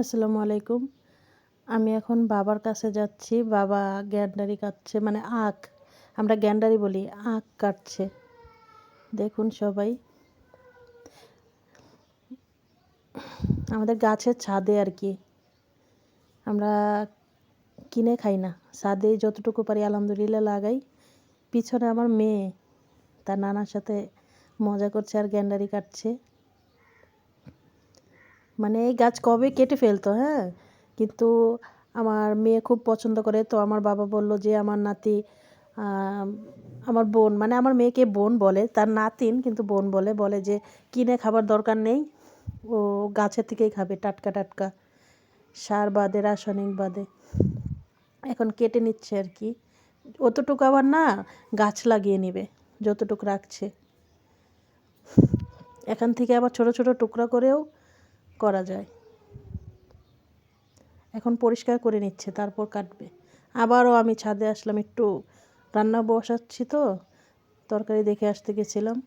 আসসালামু আলাইকুম। আমি এখন বাবার কাছে যাচ্ছি। বাবা গ্যান্ডারি কাটছে মানে আখ, আমরা গ্যান্ডারি বলি, আখ কাটছে। দেখুন সবাই। আমাদের গাছের ছাদে আর কি। আমরা কিনে খাই না। ছাদে যতটুকু পারি আলহামদুলিল্লাহ লাগাই। পিছনে আমার মেয়ে, তার নানার সাথে মজা করছে আর গ্যান্ডারি কাটছে। মানে এই গাছ কবে কেটে ফেলতো হ্যাঁ? কিন্তু আমার মেয়ে খুব পছন্দ করে, তো আমার বাবা বলল যে আমার নাতি আমার বোন মানে আমার মেয়েকে বোন বলে, তার নাতিন কিন্তু বোন বলে বলে যে কিনে খাবার দরকার নেই, ও গাছের থেকেই খাবে, টাটকা টাটকা। সার বাদে, রাসায়নিক বাদে। এখন কেটে নিচ্ছে আর কি। অতটুকু আবার না, গাছ লাগিয়ে নেবে, যতটুকু রাখছে। এখান থেকে আবার ছোট ছোট টুকরা করেও করা যায়। এখন পরিষ্কার করে নিচ্ছে, তারপর কাটবে। আবারও আমি ছাদে আসলাম, একটু রান্না বসাচ্ছি তো, তরকারি দেখে আসতে গেছিলাম।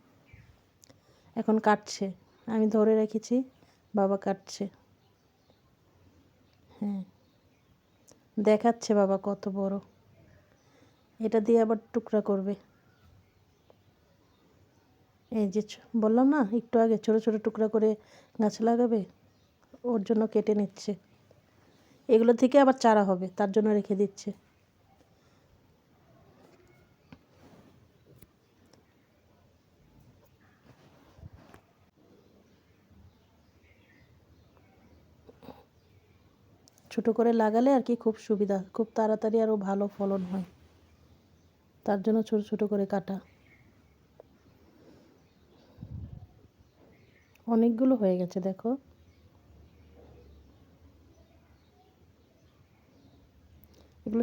এখন কাটছে, আমি ধরে রেখেছি, বাবা কাটছে। হ্যাঁ দেখাচ্ছে বাবা কত বড়। এটা দিয়ে আবার টুকরা করবে। এই যে বললাম না, একটু আগে ছোট ছোট টুকরা করে গাছ লাগাবে? ওর জন্য কেটে নিচ্ছে। এগুলো থেকে আবার চারা হবে, তার জন্য রেখে দিচ্ছে। ছোট করে লাগালে আর কি খুব সুবিধা, খুব তাড়াতাড়ি আরও ভালো ফলন হয়। তার জন্য ছোট ছোট করে কাটা। অনেকগুলো হয়ে গেছে, দেখো।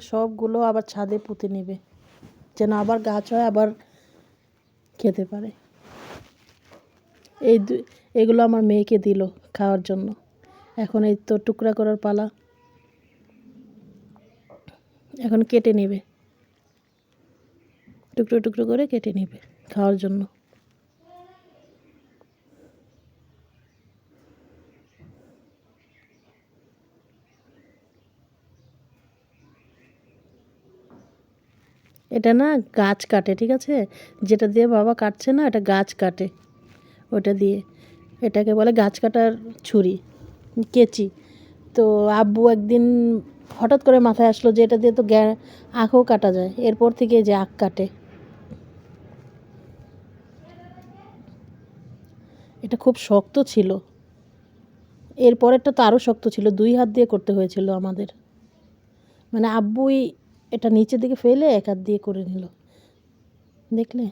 সবগুলো আবার ছাদে পুঁতে নেবে। যেন আবার গাছ হয়, আবার খেতে পারে। এই এগুলো আমার মেয়েকে দিল খাওয়ার জন্য। এখন এই তো টুকরা করার পালা। এখন কেটে নেবে। টুকরো টুকরো করে কেটে নেবে খাওয়ার জন্য। এটা না গাছ কাটে, ঠিক আছে? যেটা দিয়ে বাবা কাটছে না, এটা গাছ কাটে। ওটা দিয়ে। এটাকে বলে গাছ কাটার ছুরি, কেচি। তো আব্বু একদিন হঠাৎ করে মাথায় আসলো যে এটা দিয়ে তো গ্যা আখও কাটা যায়, এরপর থেকে যে আখ কাটে। এটা খুব শক্ত ছিল। এরপরেরটা তো আরও শক্ত ছিল, দুই হাত দিয়ে করতে হয়েছিল আমাদের। মানে আব্বুই এটা নিচের দিকে ফেলে এক হাত দিয়ে করে নিল। দেখলে?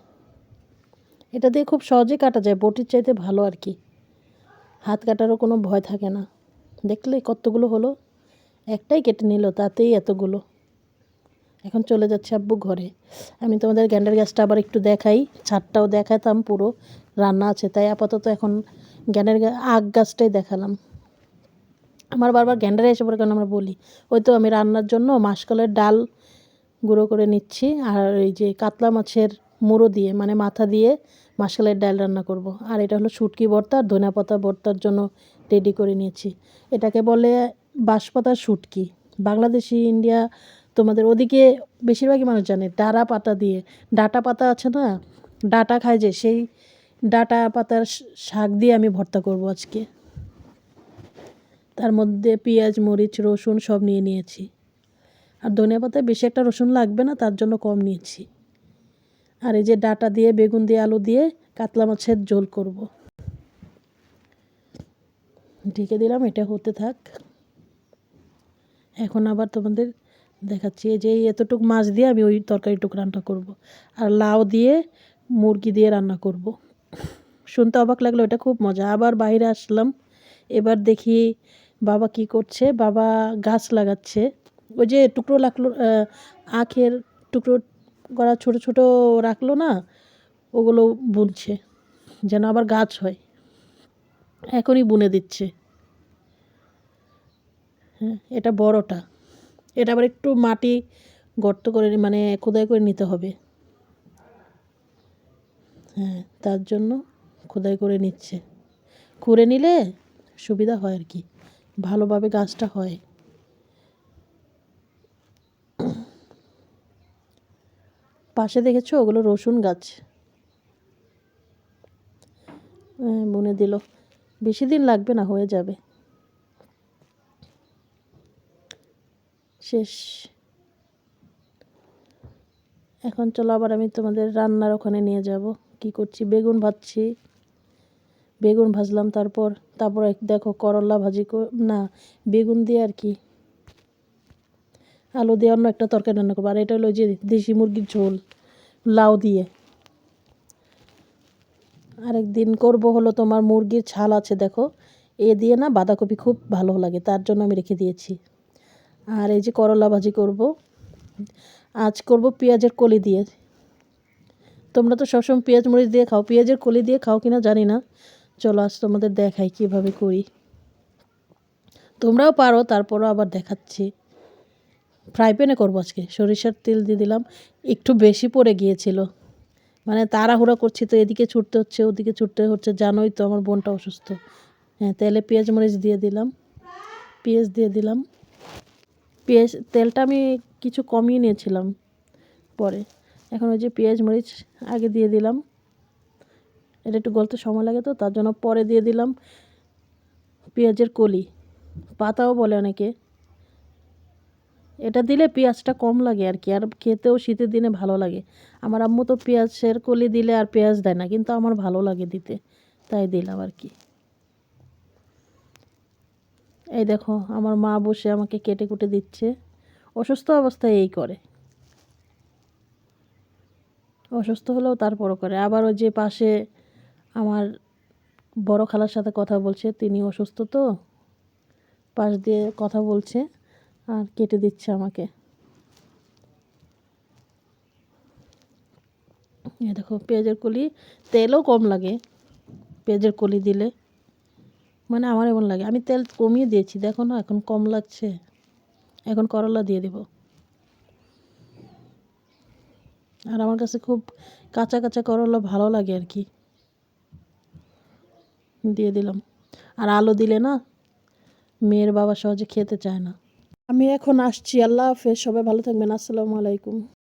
এটা দিয়ে খুব সহজে কাটা যায়, বটির চাইতে ভালো আর কি। হাত কাটারও কোনো ভয় থাকে না। দেখলে কতগুলো হলো? একটাই কেটে নিল, তাতেই এতগুলো। এখন চলে যাচ্ছে আব্বু ঘরে। আমি তোমাদের গ্যান্ডার গাছটা আবার একটু দেখাই। ছাদটাও দেখাতাম পুরো। রান্না আছে, তাই আপাতত এখন গ্যান্ডার আগ গাছটাই দেখালাম। আমার বারবার গ্যান্ডারে এসে পড়ে, কারণ আমরা বলি, ওই তো আমি রান্নার জন্য মাসকলের ডাল গুঁড়ো করে নিচ্ছি আর এই যে কাতলা মাছের মুড়ো দিয়ে মানে মাথা দিয়ে মাসকলের ডাল রান্না করব। আর এটা হলো শুটকি ভর্তা আর ধনে পাতা ভর্তার জন্য রেডি করে নিয়েছি। এটাকে বলে বাঁশপাতার শুটকি। বাংলাদেশি, ইন্ডিয়া তোমাদের ওদিকে বেশিরভাগই মানুষ জানে ডারা পাতা দিয়ে। ডাটা পাতা আছে না, ডাটা খায় যে, সেই ডাটা পাতার শাক দিয়ে আমি ভর্তা করব আজকে। তার মধ্যে পেঁয়াজ, মরিচ, রসুন সব নিয়ে নিয়েছি। আর ধনিয়া পাতায় বেশি একটা রসুন লাগবে না, তার জন্য কম নিয়েছি। আর এই যে ডাটা দিয়ে, বেগুন দিয়ে, আলু দিয়ে কাতলা মাছের ঝোল করব। ঢেকে দিলাম, এটা হতে থাক। এখন আবার তোমাদের দেখাচ্ছি যে এতটুক মাছ দিয়ে আমি ওই তরকারিটুক রান্না করব। আর লাউ দিয়ে মুরগি দিয়ে রান্না করব। শুনতে অবাক লাগল, এটা খুব মজা। আবার বাইরে আসলাম, এবার দেখি বাবা কি করছে? বাবা গাছ লাগাচ্ছে। ওই যে টুকরো লাগল আখের টুকরো করা ছোট ছোট রাখল না, ওগুলো বুনছে, যেন আবার গাছ হয়। এখনই বুনে দিচ্ছে। হ্যাঁ এটা বড়টা। এটা আবার একটু মাটি গর্ত করে মানে খোদাই করে নিতে হবে। হ্যাঁ তার জন্য খোদাই করে নিচ্ছে। খুঁড়ে নিলে সুবিধা হয় আর কি। ভালোভাবে গাছটা হয়। পাশে দেখেছ ওগুলো রসুন গাছ? হ্যাঁ, বুনে দিল। বেশি দিন লাগবে না হয়ে যাবে। শেষ। এখন চলো আবার আমি তোমাদের রান্নার ওখানে নিয়ে যাব। কি করছি? বেগুন ভাজছি। বেগুন ভাজলাম তারপর তারপর দেখো করলা ভাজি না, বেগুন দিয়ে আর কি। আলু দিয়ে অন্য একটা তরকারি রান্না করব। আর এটা হলো যে দেশি মুরগির ঝোল, লাউ দিয়ে। আরেকদিন করব হলো তোমার মুরগির ছাল আছে দেখো। এ দিয়ে না বাঁধাকপি খুব ভালো লাগে, তার জন্য আমি রেখে দিয়েছি। আর এই যে করলা ভাজি করব, আজ করব পেঁয়াজের কলি দিয়ে। তোমরা তো সবসময় পেঁয়াজ মরিচ দিয়ে খাও, পেঁয়াজের কলি দিয়ে খাও কিনা জানি না। চলো আজ তোমাদের দেখাই কীভাবে করি। তোমরাও পারো, তারপরও আবার দেখাচ্ছি। ফ্রাই প্যানে করব আজকে। সরিষার তেল দিয়ে দিলাম। একটু বেশি পড়ে গিয়েছিল। মানে তাড়াহুড়া করছি তো, এদিকে ছুটতে হচ্ছে, ওদিকে ছুটতে হচ্ছে। জানোই তো আমার বোনটা অসুস্থ। হ্যাঁ তেলে পেঁয়াজ মরিচ দিয়ে দিলাম। পেঁয়াজ দিয়ে দিলাম। পেঁয়াজ, তেলটা আমি কিছু কমিয়ে নিয়েছিলাম পরে। এখন ওই যে পেঁয়াজ মরিচ আগে দিয়ে দিলাম। এটা একটু গলতে সময় লাগে তো, তার জন্য পরে দিয়ে দিলাম পেঁয়াজের কলি। পাতাও বলে অনেকে। এটা দিলে পেঁয়াজটা কম লাগে আর কি, আর খেতেও শীতের দিনে ভালো লাগে। আমার আম্মু তো পেঁয়াজের কলি দিলে আর পেঁয়াজ দেয় না, কিন্তু আমার ভালো লাগে দিতে, তাই দিলাম আর কি। এই দেখো, আমার মা বসে আমাকে কেটে কুটে দিচ্ছে। অসুস্থ অবস্থায় এই করে। অসুস্থ হলেও তারপরও করে। আবার ওই যে পাশে আমার বড় খালার সাথে কথা বলছে, তিনি অসুস্থ তো, পাশ দিয়ে কথা বলছে আর কেটে দিচ্ছে আমাকে। এ দেখো, পেঁয়াজের কলি, তেলও কম লাগে পেঁয়াজের কলি দিলে। মানে আমার এমন লাগে, আমি তেল কমিয়ে দিয়েছি, দেখো না, এখন কম লাগছে। এখন করলা দিয়ে দেব। আর আমার কাছে খুব কাঁচা কাঁচা করলা ভালো লাগে আর কি। দিয়ে দিলাম। আর আলো দিলে না, মেয়ের বাবা সহজে খেতে চায় না। আমি এখন আসছি। আল্লাহ হাফেজ। সবাই ভালো থাকবেন। আসসালামু আলাইকুম।